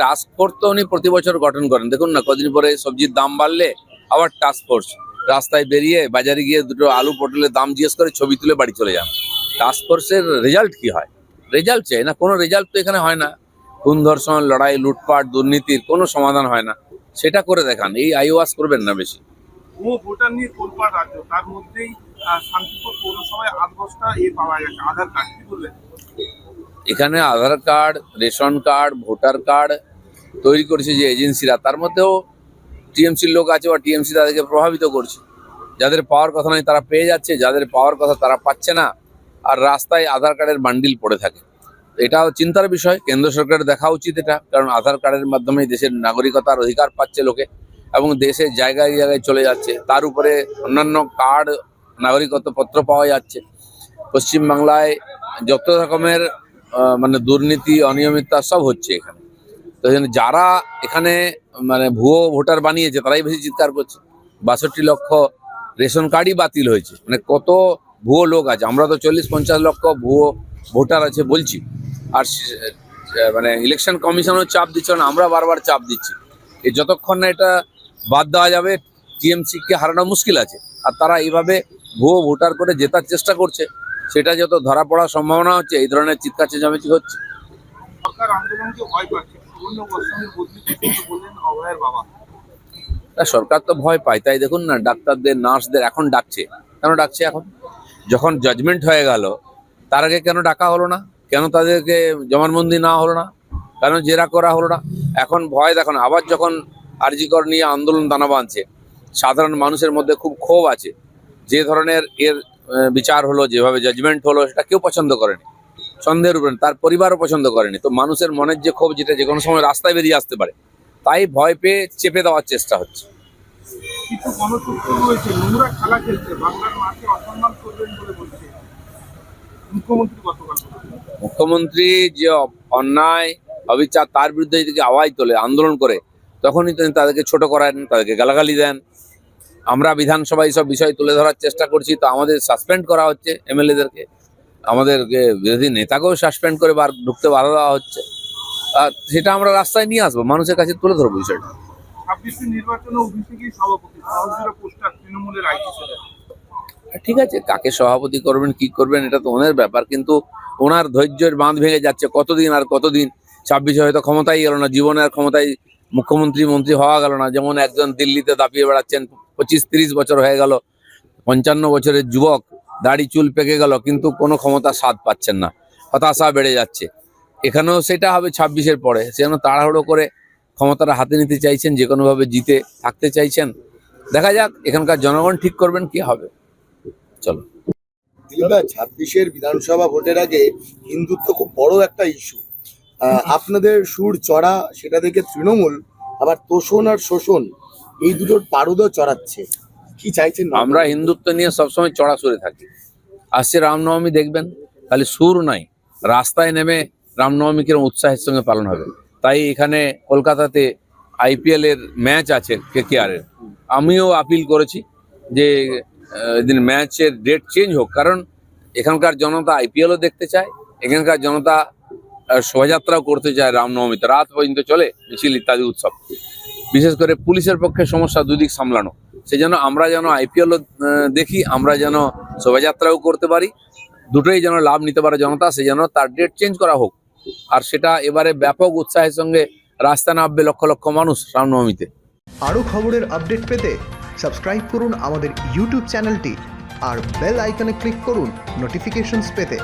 Task force তো উনি প্রতি বছর গঠন করেন। দেখুন না, কদিন পরে সবজির দাম বাড়লে আবার টাস্ক ফোর্স রাস্তায় বেরিয়ে বাজারে গিয়ে দুটো আলু পটলের দাম জিজ্ঞেস করে ছবি তুলে বাড়ি চলে যান। টাস্ক ফোর্সের রেজাল্ট কি হয়? রেজাল্ট চাই না, কোনো রেজাল্ট তো এখানে হয় না। খুন ধর্ষণ লড়াই, লুটপাট, দুর্নীতির কোনো সমাধান হয় না। সেটা করে দেখান, এই আইওয়াস করবেন না বেশি। তার মধ্যেই শান্তিপুর পৌরসভায় আট বস্তা এ পাওয়া গেছে, আধার কার্ড, কি বলবেন এখানে Aadhaar card, ration card, voter card তৈরি করেছে যে এজেন্সিরা। তার মধ্যেও টিএমসির লোক আছে বা টিএমসি তাদেরকে প্রভাবিত করছে। যাদের পাওয়ার কথা নয় তারা পেয়ে যাচ্ছে, যাদের পাওয়ার কথা তারা পাচ্ছে না, আর রাস্তায় আধার কার্ডের বান্ডিল পড়ে থাকে। এটাও চিন্তার বিষয়, কেন্দ্র সরকারের দেখা উচিত এটা, কারণ আধার কার্ডের মাধ্যমে দেশের নাগরিকতার অধিকার পাচ্ছে লোকে এবং দেশের জায়গায় জায়গায় চলে যাচ্ছে। তার উপরে অন্যান্য কার্ড, নাগরিকত্ব পত্র পাওয়া যাচ্ছে। পশ্চিমবাংলায় যত রকমের মানে দুর্নীতি, অনিয়মিততা সব হচ্ছে এখানে। তো যারা এখানে মানে ভুয়ো ভোটার বানিয়েছে, তারাই বেশি চিৎকার করছে। বাষট্টি লক্ষ রেশন কার্ডই বাতিল হয়েছে। মানে কত ভুয়ো লোক আছে। আমরা তো চল্লিশ পঞ্চাশ লক্ষ ভুয়ো ভোটার আছে বলছি। আর মানে ইলেকশন কমিশনও চাপ দিচ্ছে না, আমরা বারবার চাপ দিচ্ছি। এই যতক্ষণ না এটা বাদ দেওয়া যাবে টিএমসি কে হারানো মুশকিল আছে। আর তারা এইভাবে ভুয়ো ভোটার করে জেতার চেষ্টা করছে। সেটা যত ধরা পড়ার সম্ভাবনা হচ্ছে এই ধরনের চিৎকার চেঁচামেচি হচ্ছে। সরকার তা ভয় পায়। তাই দেখুন না ডাক্তারদের নার্সদের এখন ডাকছে। কেন ডাকছে এখন? যখন জাজমেন্ট হয়ে গেল তার আগে কেন ডাকা হলো না? কেন তাদেরকে জমানবন্দি না হলো না? কেন জেরা করা হলো না? এখন ভয় দেখুন আবার যখন আরজিকর নিয়ে আন্দোলন দানা বাঁধছে সাধারণ মানুষের মধ্যে খুব ক্ষোভ আছে। যে ধরনের এর বিচার হলো যেভাবে জাজমেন্ট হলো সেটা কেউ পছন্দ করেনি। সন্দেহের উপরে তার পরিবারও পছন্দ করেনি। তো মানুষের মনের যে ক্ষোভ যেটা যে কোনো সময় রাস্তায় বেরিয়ে আসতে পারে তাই ভয় পেয়ে চেপে দেওয়ার চেষ্টা হচ্ছে। মুখ্যমন্ত্রী যে অন্যায় অবিচার তার বিরুদ্ধে যদি আওয়াজ তোলে আন্দোলন করে তখনই তিনি তাদেরকে ছোট করেন তাদেরকে গালাগালি দেন। আমরা বিধানসভায় সব বিষয় তুলে ধরার চেষ্টা করছি তো আমাদের সাসপেন্ড করা হচ্ছে এমএলএদেরকে। আমাদেরকে বিরোধী নেতাকেও সাসপেন্ড করে বার ঢুকতে বাধা দেওয়া হচ্ছে। আর সেটা আমরা রাস্তায় নিয়ে আসব মানুষের কাছে তুলে ধরবো বিষয়টা। ঠিক আছে কাকে সভাপতি করবেন কি করবেন এটা তো ওনার ব্যাপার কিন্তু ওনার ধৈর্যের বাঁধ ভেঙে যাচ্ছে কতদিন আর কতদিন। ছাব্বিশে হয়তো ক্ষমতাই গেল না জীবনে আর ক্ষমতায় মুখ্যমন্ত্রী মন্ত্রী হওয়া গেল না যেমন একজন দিল্লিতে দাপিয়ে বেড়াচ্ছেন পঁচিশ তিরিশ বছর হয়ে গেল, পঞ্চান্ন বছরের যুবক, দাড়ি চুল পেকে গেল, কিন্তু কোনো ক্ষমতা স্বাদ পাচ্ছেন না, হতাশা বেড়ে যাচ্ছে। এখানেও সেটা হবে ছাব্বিশের পরে সেজন্য তাড়াহুড়ো করে ক্ষমতাটা হাতে নিতে চাইছেন, যে কোনোভাবে জিতে থাকতে চাইছেন। দেখা যাক, এখানকার জনগণ ঠিক করবেন কি হবে। চলো। ছাব্বিশের বিধানসভা ভোটের আগে হিন্দুত্ব খুব বড় একটা ইস্যু আপনাদের সুর চড়া, সেটা দেখে তৃণমূল আবার তোষণ আর শোষণ এই দুটোর পারদও চড়াচ্ছে। কি চাইছেন আমরা হিন্দুত্ব নিয়ে সবসময় চড়া সুরে থাকি। আসছে রামনবমী দেখবেন? খালি সুর নাই। রাস্তায় নেমে রামনবমী কীরকম উৎসাহের সঙ্গে পালন হবে। তাই এখানে কলকাতাতে আইপিএল এর ম্যাচ আছে কে কে আর আমিও আপিল করেছি যে এদিন ম্যাচের ডেট চেঞ্জ হোক। কারণ এখানকার জনতা আইপিএলও দেখতে চায় এখানকার জনতা শোভাযাত্রাও করতে চায় রামনবমীতে। রাত পর্যন্ত চলে মিছিল ইত্যাদি উৎসব। বিশেষ করে পুলিশের পক্ষে সমস্যা দুদিক সামলানো। সেই জন্য আমরা যেন আইপিএলও দেখি, আমরা যেন শোভাযাত্রাও করতে পারি। দুটোই যেন লাভ নিতে পারে জনতা সেই জন্য তার ডেট চেঞ্জ করা হোক। আর সেটা এবারে ব্যাপক উৎসাহের সঙ্গে রাস্তা নামবে লক্ষ লক্ষ মানুষ রামনবমীতে। আরও খবরের আপডেট পেতে সাবস্ক্রাইব করুন আমাদের ইউটিউব চ্যানেলটি আর বেল আইকনে ক্লিক করুন নোটিফিকেশনস পেতে।